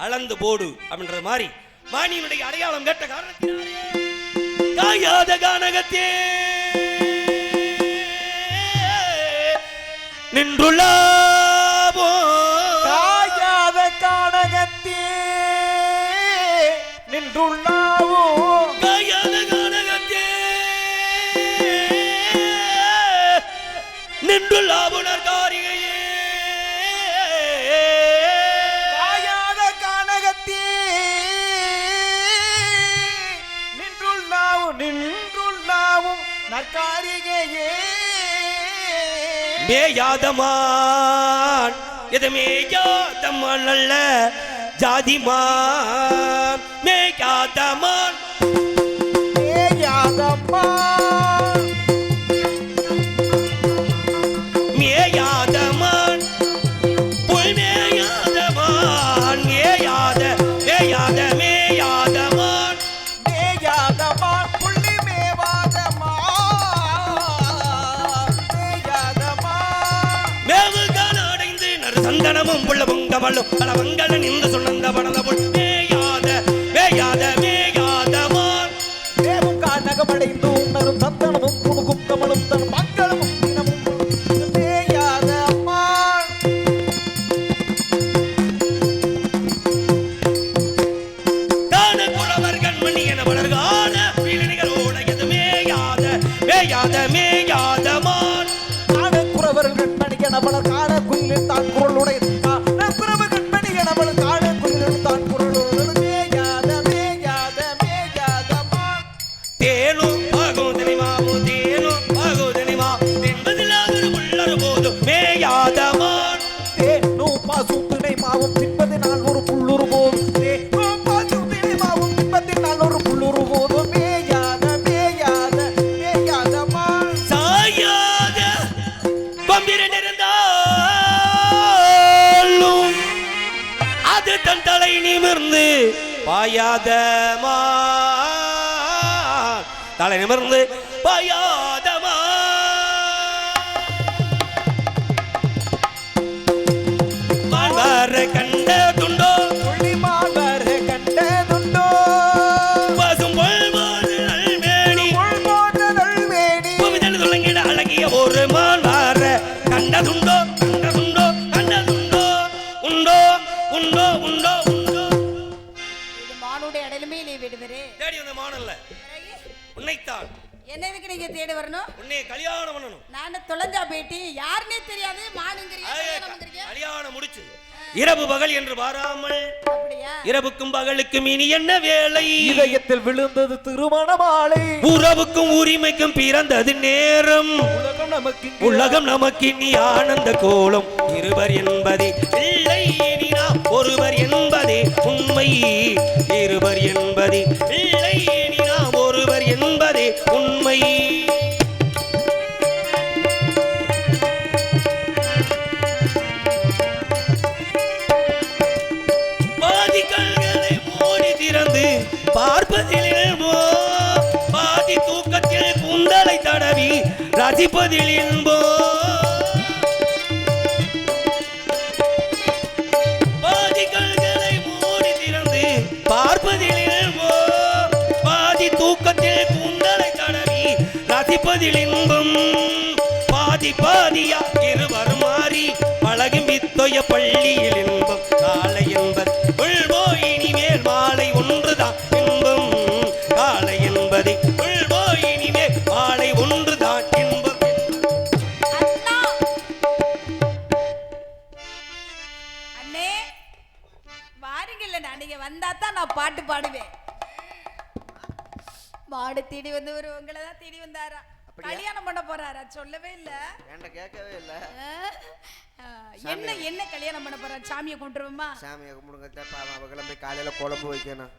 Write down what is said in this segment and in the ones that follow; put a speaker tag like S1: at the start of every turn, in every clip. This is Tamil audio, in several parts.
S1: அளந்து போடு அப்படின்ற மாதிரி வாணியினுடைய அடையாளம் கேட்ட காரணத்தினாலே. காயாத கானகத்தே. நின்றுள்ளாவோ
S2: காயாத கானகத்தே. நின்றுள்ளாவோ
S1: காயாத கானகத்தே. நின்றுள்ளாவுனர் காரிகையே
S2: நின்றுள்ளாவும் நற்காரிகையே
S1: மேயாதமான். இது மேயாதமான் அல்ல ஜாதிமான். மேயாதமான். சந்தனமும் புள்ள பல மங்கள நின்று சொன்னந்த படல புல் மேயாத மேயாத மேயாதமான்
S2: தேவும் கானகமடைந்து உணரும் சந்தனமும் குணுகும் கமலும் தன் மங்களமும் தினமும். மேயாத
S1: தான குறவர் கண்மணி என வளர்கான பீலணிகளோட எது மேயாத மேயாத மேயாதமான்
S2: காண குறவர் கண்மணி எனவளர் காண குயிலில்
S1: தலை நிமிர்ந்து பாயாதமா. கண்ட துண்டோ
S2: புள்ளிமாவர் கண்டதுண்டோ
S3: தொலைஞ்சா பேட்டி? யாருன்னே தெரியாது.
S1: கல்யாணம் முடிச்சு. இரவு பகல் என்று பாராமல்
S3: அப்படியா?
S1: இரவுக்கும் பகலுக்கும் இனி என்ன வேலை?
S2: இதயத்தில் விழுந்தது திருமண மாலை
S1: உறவுக்கும் உரிமைக்கும் பிறந்தது நேரம்.
S2: உலகம் நமக்கு
S1: உலகம் நமக்கு இனி ஆனந்த கோலம். இருவர் என்பதே இல்லை இனி நாம். ஒருவர் என்பதே உண்மை. இருவர் என்பதே இல்லை இனி நாம். ஒருவர் என்பதே உண்மை. ரசிப்பதில் இன்போ பாதி கண்களை மூடி திறந்து பார்ப்பதில் இன்போ பாதி தூக்கத்தில் குந்தலை தடவி ரசிப்பதில் இன்பம் பாதி பாதியா இருவர் மாறி பழகும் வித்தொய பள்ளியில் இன்பம். காலை என்பது
S3: தேடி வந்தாரா கல்யாணம் பண்ண போறாரா? சொல்லவே இல்ல.
S4: என்கிட்ட கேட்கவே இல்லை.
S3: என்ன என்ன கல்யாணம் பண்ண போறா சாமியை கொண்டுருவோமா
S4: சாமியை கும்பிடுங்க தப்பா அவன் கிளம்பி காலையில் குழம்பு வைக்கணும்.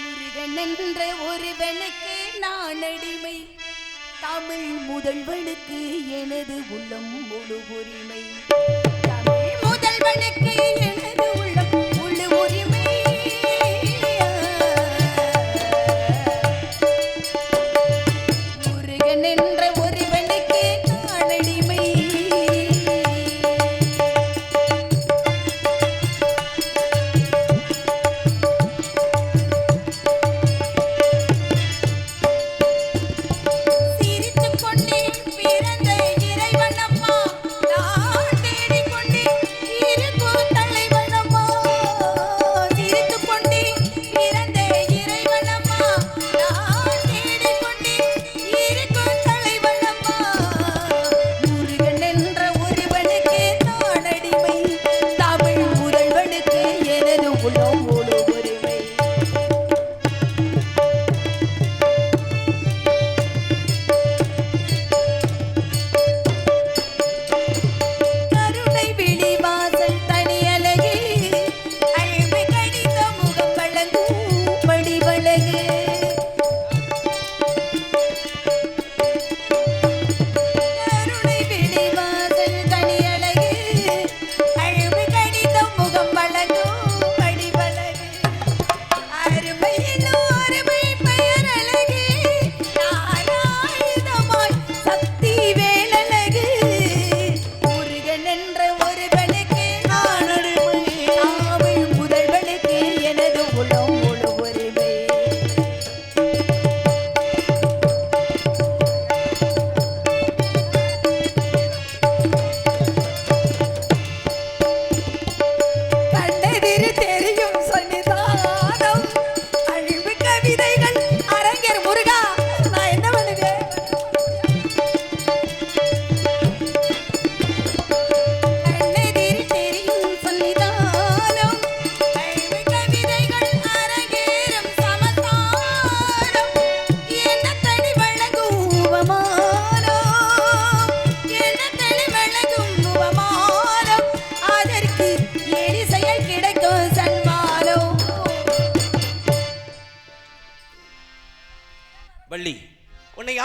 S3: முருகன் என்ற ஒருவனுக்கு நான் அடிமை. தமிழ் முதல்வனுக்கு எனது உள்ளம் முழு உரிமை. தமிழ் முதல்வனுக்கு எனது உள்ளம்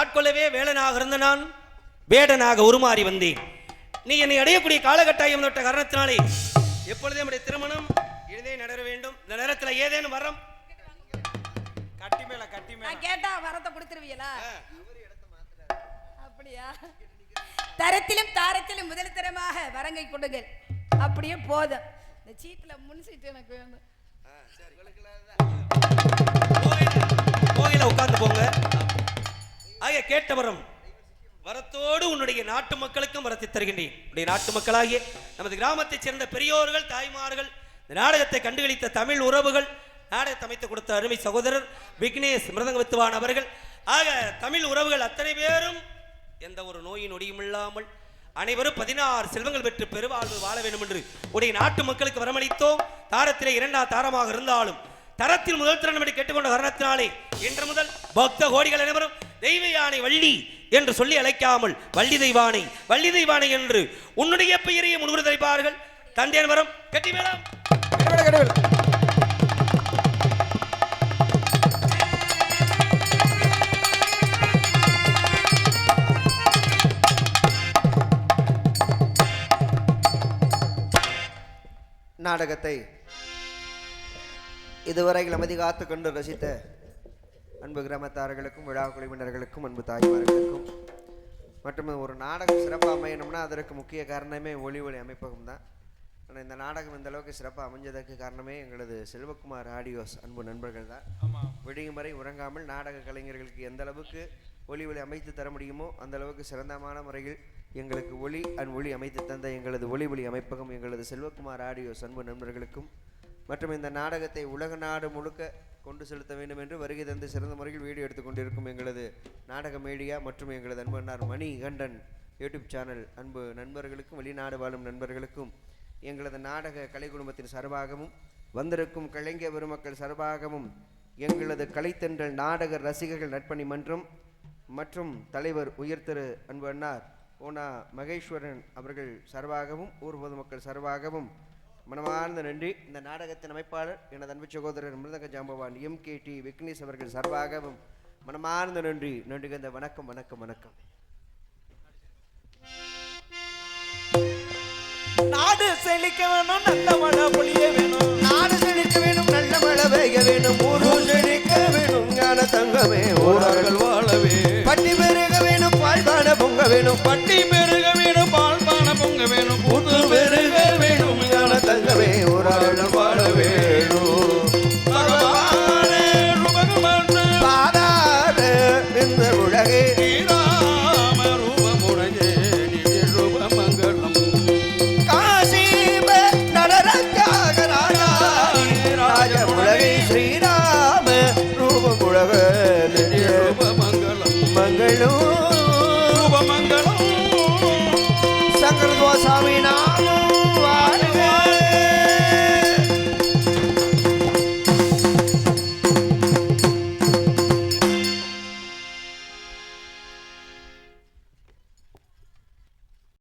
S1: ஆட்கொள்ளவே வேலனாக இருந்த நான் வேடனாக உருமாறி வந்தேன். நீ என்னை அடையக்கூடிய காலகட்டாயம் தொட்ட காரணத்தினாலே எப்பொழுதே நம்முடைய திருமணம் இனிதே நடர வேண்டும். இந்த நேரத்தில் ஏதேனும் வரம்?
S2: கட்டி மேல கட்டி மேல.
S3: கேட்டா வரத்தை கொடுத்துருவீங்களா? அப்படியா? தரத்திலும் தாரத்திலும் முதல் தரமாக வரங்கை கொடுங்கள். அப்படியே போதும். இந்த சீட்டுல முன் சீட்டு எனக்கு வேணும்.
S1: கோயில உட்கார்ந்து போங்க. ஆகிய கேட்ட வரம் வரத்தோடு உன்னுடைய நாட்டு மக்களுக்கும் வரத்தை தருகின்றேன். உன்னுடைய நாட்டு மக்களாகிய நமது கிராமத்தைச் சேர்ந்த பெரியோர்கள் தாய்மார்கள் இந்த நாடகத்தை கண்டுகளித்த தமிழ் உறவுகள் நாடகத்தை அமைத்து கொடுத்த அருமை சகோதரர் விக்னேஷ் மிருதங்க வித்துவான் அவர்கள். ஆக தமிழ் உறவுகள் அத்தனை பேரும் எந்த ஒரு நோயின் ஒடியும் இல்லாமல் அனைவரும் பதினாறு செல்வங்கள் பெற்று பெருவாழ்வு வாழ வேண்டும் என்று உடைய நாட்டு மக்களுக்கு வரமளித்தோம். தாரத்திலே இரண்டாம் தாரமாக இருந்தாலும் தரத்தில் முதல் திறன் கேட்டுக்கொண்ட காரணத்தினாலே இன்று முதல் பக்த கோடிகள் அனைவரும் தெய்வ யானை வள்ளி என்று சொல்லி அழைக்காமல் வள்ளி தெய்வானை வள்ளி தெய்வானை என்று உன்னுடைய பெயரையே முன்னுரை தெரிப்பார்கள். தந்தையன் வரம் கட்டி
S2: மேடம்
S4: நாடகத்தை இதுவரை அமைதி காத்து கொண்டு ரசித்த அன்பு கிராமத்தார்களுக்கும் விழா குழுவினர்களுக்கும் அன்பு தாய்மார்களுக்கும். மற்றும் ஒரு நாடகம் சிறப்பாக அமையணும்னா அதற்கு முக்கிய காரணமே ஒளி ஒளி அமைப்பகம் தான். ஆனால் இந்த நாடகம் இந்த அளவுக்கு சிறப்பாக அமைஞ்சதற்கு காரணமே எங்களது செல்வகுமார் ஆடியோஸ் அன்பு நண்பர்கள் தான். விடியும் வரை உறங்காமல் நாடக கலைஞர்களுக்கு எந்த அளவுக்கு ஒளி ஒளி அமைத்து தர முடியுமோ அந்த அளவுக்கு சிறந்தமான முறையில் எங்களுக்கு ஒளி அண்ட் ஒளி அமைத்து தந்த எங்களது ஒளி ஒளி அமைப்பகம் எங்களது செல்வகுமார் ஆடியோஸ் அன்பு நண்பர்களுக்கும் மற்றும் இந்த நாடகத்தை உலக நாடு முழுக்க கொண்டு செலுத்த வேண்டும் என்று வருகை தந்து சிறந்த முறையில் வீடியோ எடுத்துக்கொண்டிருக்கும் எங்களது நாடக மீடியா மற்றும் எங்களது அன்பனார் மணி கண்டன் யூடியூப் சேனல். அன்பு நண்பர்களுக்கும் வெளிநாடு வாழும் நண்பர்களுக்கும் எங்களது நாடக கலை குடும்பத்தின் சார்பாகவும் வந்திருக்கும் கலைஞர் பெருமக்கள் சார்பாகவும் எங்களது கலைத்தென்றல் நாடக ரசிகர்கள் நட்பணி மன்றம் மற்றும் தலைவர் உயர் திரு அன்பு அண்ணார் ஓனா மகேஸ்வரன் அவர்கள் சார்பாகவும் ஊர் பொதுமக்கள் சார்பாகவும் மனமார்ந்த நன்றி. இந்த நாடகத்தின் அமைப்பாளர் எனது அன்பு சகோதரர் மிருதக ஜாம்பவான் எம் கே டி விக்னேஷ் அவர்கள் சார்பாகவும் மனமார்ந்த நன்றி. நன்றி கந்த வணக்கம் வணக்கம் வணக்கம்.
S2: நாடு செழிக்க வேணும் நல்ல மழை பொழிய வேணும்.
S4: நாடு செழிக்க வேணும் நல்ல மழை பெய்ய வேணும். ஊரு செழிக்க வேணும் ஞான தங்கமே ஊரார்கள்
S2: வாழவே.
S4: பட்டி பெருக வேணும் பால்பான பொங்க வேணும்.
S2: பட்டி பெருக வேணும் பால் பான பொங்க வேணும். புது
S4: தங்கவே ஒரு ஆளும்